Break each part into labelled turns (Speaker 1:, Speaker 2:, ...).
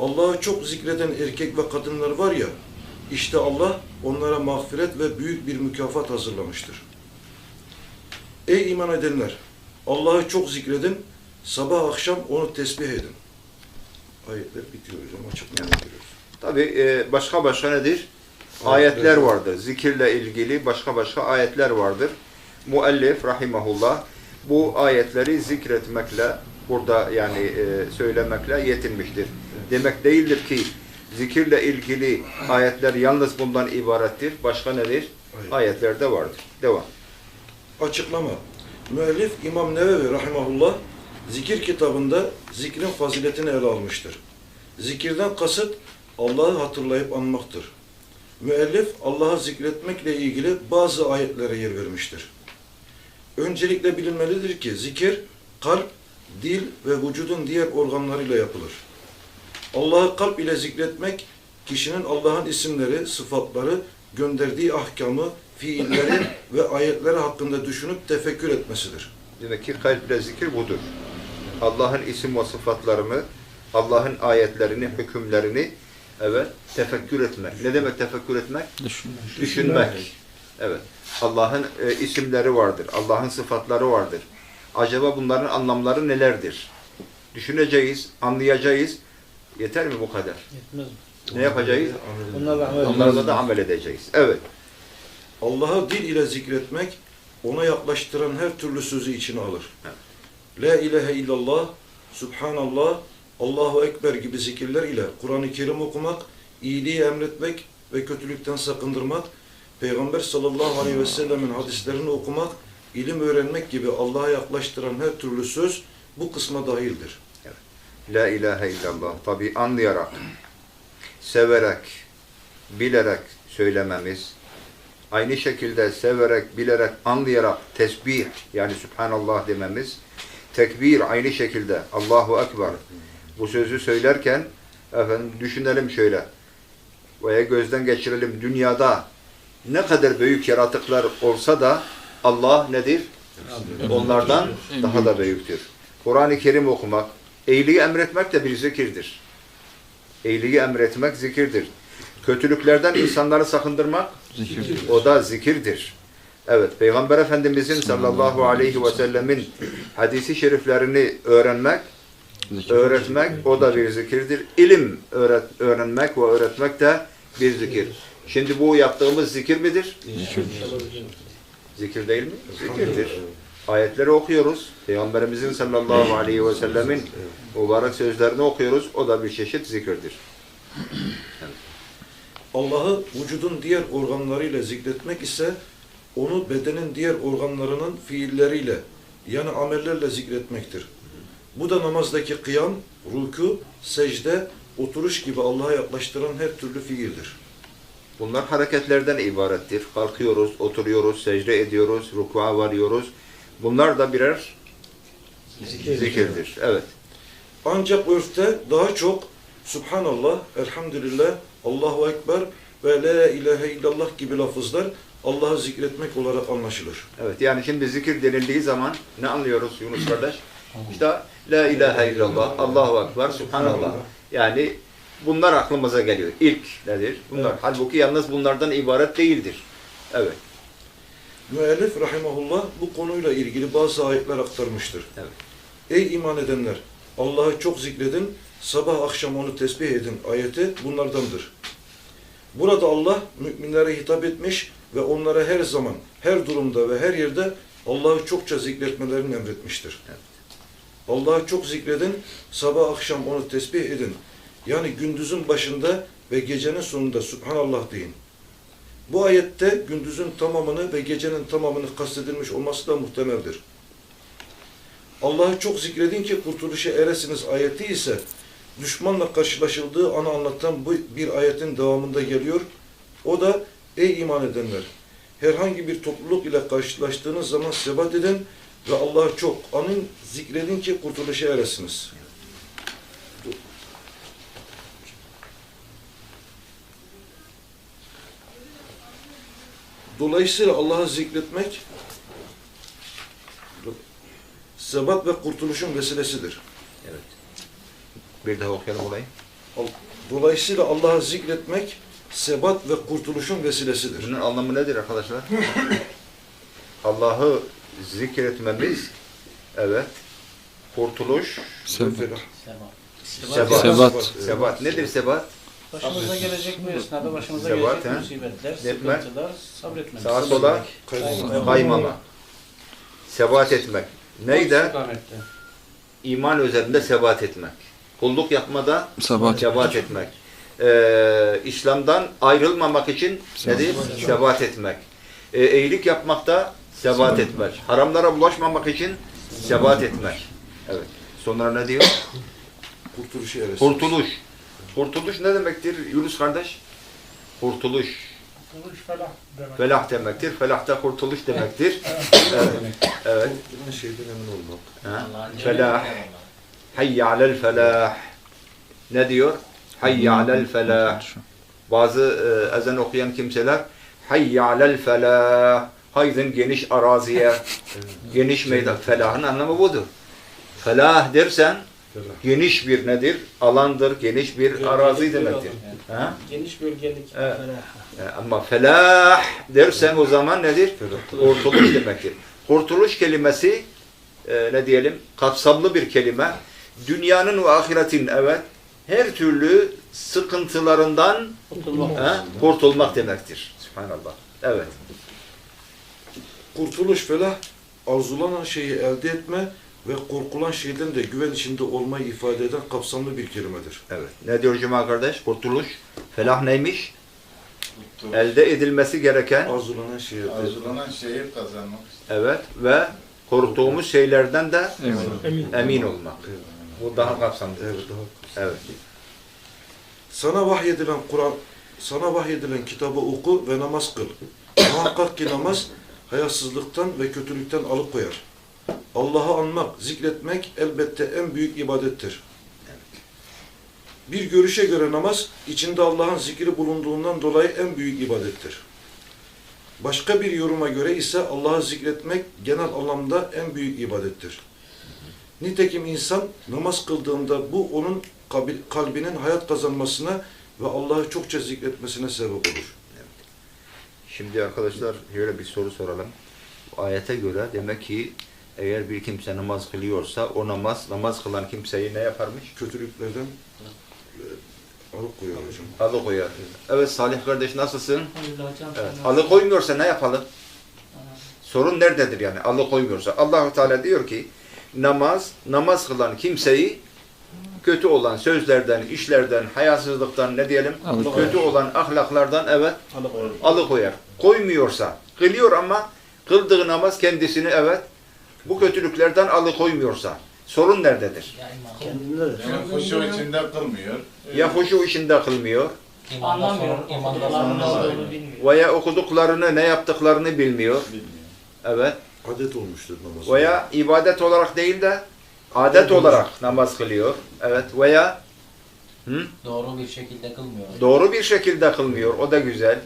Speaker 1: Allah'ı çok zikreden erkek ve kadınlar var ya, işte Allah onlara mağfiret ve büyük bir mükafat hazırlamıştır. Ey iman edenler! Allah'ı çok zikredin, sabah akşam onu tesbih edin. Ayetler bitiyor hocam, açıklamaya giriyoruz.
Speaker 2: Tabi e, başka başka nedir?
Speaker 1: Ayetler
Speaker 2: Ayetler
Speaker 1: var.
Speaker 2: vardır. Zikirle ilgili başka başka ayetler vardır. Muellif rahimahullah bu ayetleri zikretmekle burada yani e, söylemekle yetinmiştir. Demek değildir ki zikirle ilgili ayetler yalnız bundan ibarettir. Başka nedir?
Speaker 1: Ayet.
Speaker 2: Ayetler de vardır. Devam.
Speaker 1: Açıklama. Müellif İmam Nevevi Rahimahullah zikir kitabında zikrin faziletini ele almıştır. Zikirden kasıt Allah'ı hatırlayıp anmaktır. Müellif Allah'ı zikretmekle ilgili bazı ayetlere yer vermiştir. Öncelikle bilinmelidir ki zikir kalp, dil ve vücudun diğer organlarıyla yapılır. Allah'ı kalp ile zikretmek kişinin Allah'ın isimleri, sıfatları, gönderdiği ahkamı, fiilleri ve ayetleri hakkında düşünüp tefekkür etmesidir.
Speaker 2: Demek ki kalple zikir budur. Allah'ın isim ve sıfatlarını, Allah'ın ayetlerini, hükümlerini evet tefekkür etmek. Ne demek tefekkür etmek? Düşünmek. Evet. Allah'ın e, isimleri vardır. Allah'ın sıfatları vardır. Acaba bunların anlamları nelerdir? Düşüneceğiz, anlayacağız. Yeter mi bu kadar?
Speaker 3: Yetmez mi?
Speaker 2: Ne yapacağız?
Speaker 3: Amel
Speaker 2: Onlarla da amel edeceğiz. Evet.
Speaker 1: Allah'ı dil ile zikretmek, ona yaklaştıran her türlü sözü içine alır. La ilahe illallah, Subhanallah, Allahu Ekber gibi zikirler ile Kur'an-ı Kerim okumak, iyiliği emretmek ve kötülükten sakındırmak, Peygamber sallallahu aleyhi ve sellemin hadislerini okumak, ilim öğrenmek gibi Allah'a yaklaştıran her türlü söz bu kısma dahildir.
Speaker 2: La ilahe illallah. Tabi anlayarak, severek, bilerek söylememiz, aynı şekilde severek, bilerek, anlayarak tesbih yani Subhanallah dememiz, tekbir aynı şekilde Allahu Ekber. Bu sözü söylerken efendim düşünelim şöyle veya gözden geçirelim dünyada ne kadar büyük yaratıklar olsa da Allah nedir? Onlardan daha da büyüktür. Kur'an-ı Kerim okumak, iyiliği emretmek de bir zikirdir. İyiliği emretmek zikirdir. Kötülüklerden insanları sakındırmak o da zikirdir. Evet, Peygamber Efendimizin sallallahu aleyhi ve sellemin hadisi şeriflerini öğrenmek, öğretmek o da bir zikirdir. İlim öğret, öğrenmek ve öğretmek de bir zikir. Şimdi bu yaptığımız zikir midir? Zikir değil mi? Zikirdir. Ayetleri okuyoruz. Peygamberimizin sallallahu aleyhi ve sellemin mübarek sözlerini okuyoruz. O da bir çeşit zikirdir.
Speaker 1: Allah'ı vücudun diğer organlarıyla zikretmek ise onu bedenin diğer organlarının fiilleriyle yani amellerle zikretmektir. Bu da namazdaki kıyam, ruku, secde, oturuş gibi Allah'a yaklaştıran her türlü fiildir.
Speaker 2: Bunlar hareketlerden ibarettir. Kalkıyoruz, oturuyoruz, secde ediyoruz, rukuğa varıyoruz. Bunlar da birer zikirdir. Evet.
Speaker 1: Ancak örfte daha çok Subhanallah, Elhamdülillah, Allahu Ekber ve La ilahe illallah gibi lafızlar Allah'ı zikretmek olarak anlaşılır.
Speaker 2: Evet. Yani şimdi zikir denildiği zaman ne anlıyoruz Yunus kardeş? İşte La ilahe illallah, Allahu Ekber, Subhanallah. Yani bunlar aklımıza geliyor. İlk nedir? Bunlar.
Speaker 3: Evet.
Speaker 2: Halbuki yalnız bunlardan ibaret değildir. Evet.
Speaker 1: Müellif rahimahullah bu konuyla ilgili bazı ayetler aktarmıştır.
Speaker 2: Evet.
Speaker 1: Ey iman edenler! Allah'ı çok zikredin, sabah akşam onu tesbih edin ayeti bunlardandır. Burada Allah müminlere hitap etmiş ve onlara her zaman, her durumda ve her yerde Allah'ı çokça zikretmelerini emretmiştir.
Speaker 2: Evet.
Speaker 1: Allah'ı çok zikredin, sabah akşam onu tesbih edin. Yani gündüzün başında ve gecenin sonunda Subhanallah deyin. Bu ayette gündüzün tamamını ve gecenin tamamını kastedilmiş olması da muhtemeldir. Allah'ı çok zikredin ki kurtuluşa eresiniz ayeti ise düşmanla karşılaşıldığı anı anlatan bu bir ayetin devamında geliyor. O da ey iman edenler herhangi bir topluluk ile karşılaştığınız zaman sebat edin ve Allah'ı çok anın zikredin ki kurtuluşa eresiniz. Dolayısıyla Allah'ı zikretmek sebat ve kurtuluşun vesilesidir.
Speaker 2: Evet. Bir daha okuyalım olayı.
Speaker 1: Dolayısıyla Allah'ı zikretmek sebat ve kurtuluşun vesilesidir.
Speaker 2: Bunun anlamı nedir arkadaşlar? Allah'ı zikretmemiz, evet, kurtuluş,
Speaker 1: Sebat.
Speaker 2: sebat.
Speaker 3: Sebat.
Speaker 2: Sebat. Nedir sebat?
Speaker 4: Başımıza gelecek bu esnada başımıza
Speaker 2: Sebat,
Speaker 4: gelecek
Speaker 2: he?
Speaker 4: musibetler,
Speaker 2: Etmek.
Speaker 4: sıkıntılar, sabretmek.
Speaker 2: Sağa sola
Speaker 1: Kaybolma.
Speaker 2: kaymama. Sebat etmek. Neydi?
Speaker 4: İstikamette.
Speaker 2: İman üzerinde sebat etmek. Kulluk yapmada
Speaker 3: Sebat.
Speaker 2: sebat etmek. Ee, İslam'dan ayrılmamak için nedir? Sebat etmek. Ee, iyilik yapmakta sebat etmek. Haramlara bulaşmamak için sebat etmek. Evet. Sonra ne diyor?
Speaker 1: Eresiniz.
Speaker 2: Kurtuluş. Kurtuluş ne demektir Yunus kardeş? Kurtuluş.
Speaker 4: Kurtuluş felah demek.
Speaker 2: Felah demektir. Felahta kurtuluş demektir. Evet. Evet.
Speaker 1: Kurtuluğun şeyden emin olmak.
Speaker 2: Felah. Hayy alel felah. Ne diyor? Hayy alel felah. Bazı e, ezan okuyan kimseler hayy alel felah. Haydın geniş araziye, geniş meydan. Felahın anlamı budur. Felah dersen
Speaker 1: Felah.
Speaker 2: Geniş bir nedir? Alandır, geniş bir arazi demektir. Ha?
Speaker 4: Geniş bölgelik.
Speaker 2: Evet.
Speaker 4: felah.
Speaker 2: E, Ama felah dersen o zaman nedir? Kurtuluş demektir. Kurtuluş kelimesi e, ne diyelim? Kapsamlı bir kelime. Dünyanın ve ahiretin evet her türlü sıkıntılarından
Speaker 4: Kurtulmak.
Speaker 2: ha, kurtulmak demektir. Subhanallah. Evet.
Speaker 1: Kurtuluş felah, arzulanan şeyi elde etme ve korkulan şeyden de güven içinde olmayı ifade eden kapsamlı bir kelimedir.
Speaker 2: Evet. Ne diyor Cuma kardeş? Kurtuluş. Felah neymiş? Elde edilmesi gereken
Speaker 1: Arzulanan şeyi.
Speaker 5: Arzulanan şeyi kazanmak.
Speaker 2: evet ve korktuğumuz şeylerden de
Speaker 3: Emin.
Speaker 2: emin olmak. Bu daha kapsamlı.
Speaker 1: Evet, daha
Speaker 2: Evet.
Speaker 1: Sana vahyedilen Kur'an, sana vahyedilen kitabı oku ve namaz kıl. Muhakkak ki namaz hayasızlıktan ve kötülükten alıkoyar. Allah'ı anmak, zikretmek elbette en büyük ibadettir. Bir görüşe göre namaz, içinde Allah'ın zikri bulunduğundan dolayı en büyük ibadettir. Başka bir yoruma göre ise Allah'ı zikretmek genel anlamda en büyük ibadettir. Nitekim insan namaz kıldığında bu onun kalbinin hayat kazanmasına ve Allah'ı çokça zikretmesine sebep olur.
Speaker 2: Şimdi arkadaşlar şöyle bir soru soralım. Bu ayete göre demek ki eğer bir kimse namaz kılıyorsa o namaz, namaz kılan kimseyi ne yaparmış?
Speaker 1: Kötülüklerden e, alıkoyuyor hocam.
Speaker 2: Alıkoyar. Evet Salih kardeş nasılsın? Evet. Alıkoymuyorsa ne yapalım? Sorun nerededir yani? Alıkoymuyorsa. Allahu Teala diyor ki namaz, namaz kılan kimseyi kötü olan sözlerden, işlerden, hayasızlıktan ne diyelim?
Speaker 3: Alıkoyar.
Speaker 2: Kötü olan ahlaklardan evet
Speaker 4: Alıkoyar.
Speaker 2: alıkoyar. Koymuyorsa, kılıyor ama kıldığı namaz kendisini evet bu kötülüklerden alıkoymuyorsa sorun nerededir?
Speaker 5: Yani huşu içinde kılmıyor.
Speaker 2: Ya huşu işinde kılmıyor
Speaker 4: Anlamıyor. Okuduklarının ne olduğunu bilmiyor.
Speaker 2: veya okuduklarını ne yaptıklarını bilmiyor. Evet.
Speaker 1: Adet olmuştur namaz.
Speaker 2: Veya ibadet olarak değil de adet olarak namaz kılıyor. Evet. Veya hı?
Speaker 6: Doğru bir şekilde kılmıyor.
Speaker 2: doğru bir şekilde kılmıyor. O da güzel.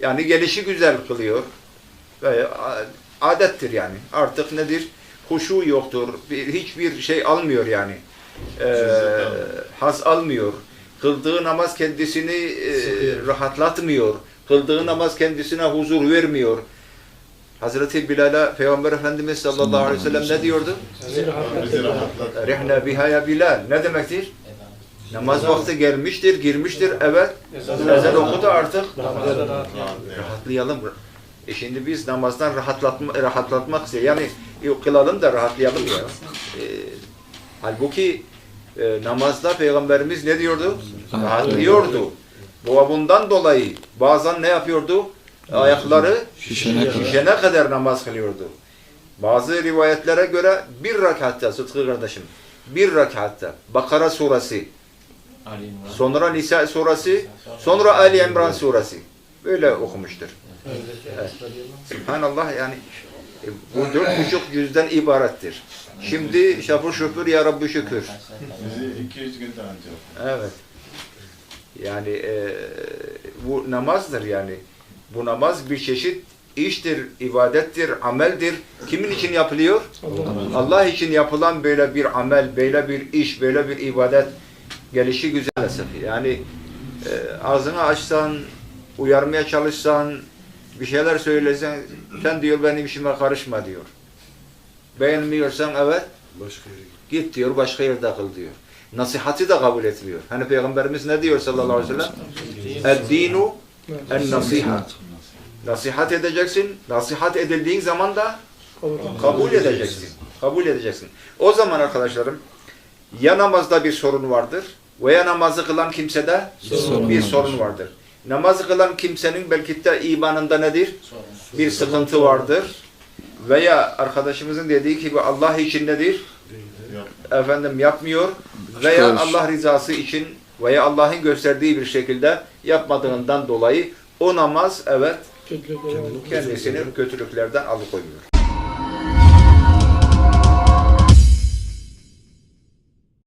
Speaker 2: Yani gelişi güzel kılıyor. Ve a- adettir yani. Artık nedir? Huşu yoktur. Bir, hiçbir şey almıyor yani. Ee, haz almıyor. Kıldığı namaz kendisini e, rahatlatmıyor. Kıldığı namaz kendisine huzur vermiyor. Hazreti Bilal'a Peygamber Efendimiz sallallahu aleyhi ve sellem ne diyordu? Rihna biha ya Bilal. Ne demektir? Namaz vakti gelmiştir, girmiştir. Evet. Ezan okudu artık. Rahatlayalım. E şimdi biz namazdan rahatlatma, rahatlatmak istiyor. Yani e, kılalım da rahatlayalım ya. E, halbuki e, namazda Peygamberimiz ne diyordu? Rahatlıyordu. Bu bundan dolayı bazen ne yapıyordu? Ayakları
Speaker 3: Şişene kadar.
Speaker 2: şişene kadar namaz kılıyordu. Bazı rivayetlere göre bir rakatta Sıtkı kardeşim, bir rakatta Bakara suresi, sonra Nisa suresi, sonra Ali İmran suresi. Böyle okumuştur. Evet. Subhanallah yani e, bu dört buçuk yüzden ibarettir. Şimdi şapur şükür ya Rabbi şükür.
Speaker 5: Bizi 2-3 günde ancak.
Speaker 2: Evet. Yani e, bu namazdır yani. Bu namaz bir çeşit iştir, ibadettir, ameldir. Kimin için yapılıyor? Allah için yapılan böyle bir amel, böyle bir iş, böyle bir ibadet gelişi güzel. Yani e, ağzını açsan, uyarmaya çalışsan, bir şeyler söylesen, sen diyor benim işime karışma diyor. Beğenmiyorsan evet,
Speaker 1: Başka yere git.
Speaker 2: Git diyor başka yerde kıl diyor. Nasihati de kabul etmiyor. Hani Peygamberimiz ne diyor sallallahu aleyhi ve sellem? El-dinu en-nasihat. Nasihat edeceksin. Nasihat edildiğin zaman da kabul edeceksin. Kabul edeceksin. O zaman arkadaşlarım ya namazda bir sorun vardır veya namazı kılan kimsede bir sorun vardır. Namazı kılan kimsenin belki de imanında nedir? Bir sıkıntı vardır. Veya arkadaşımızın dediği gibi Allah için nedir? Efendim yapmıyor veya Allah rızası için veya Allah'ın gösterdiği bir şekilde yapmadığından dolayı o namaz evet kendisini kötülüklerden alıkoymuyor.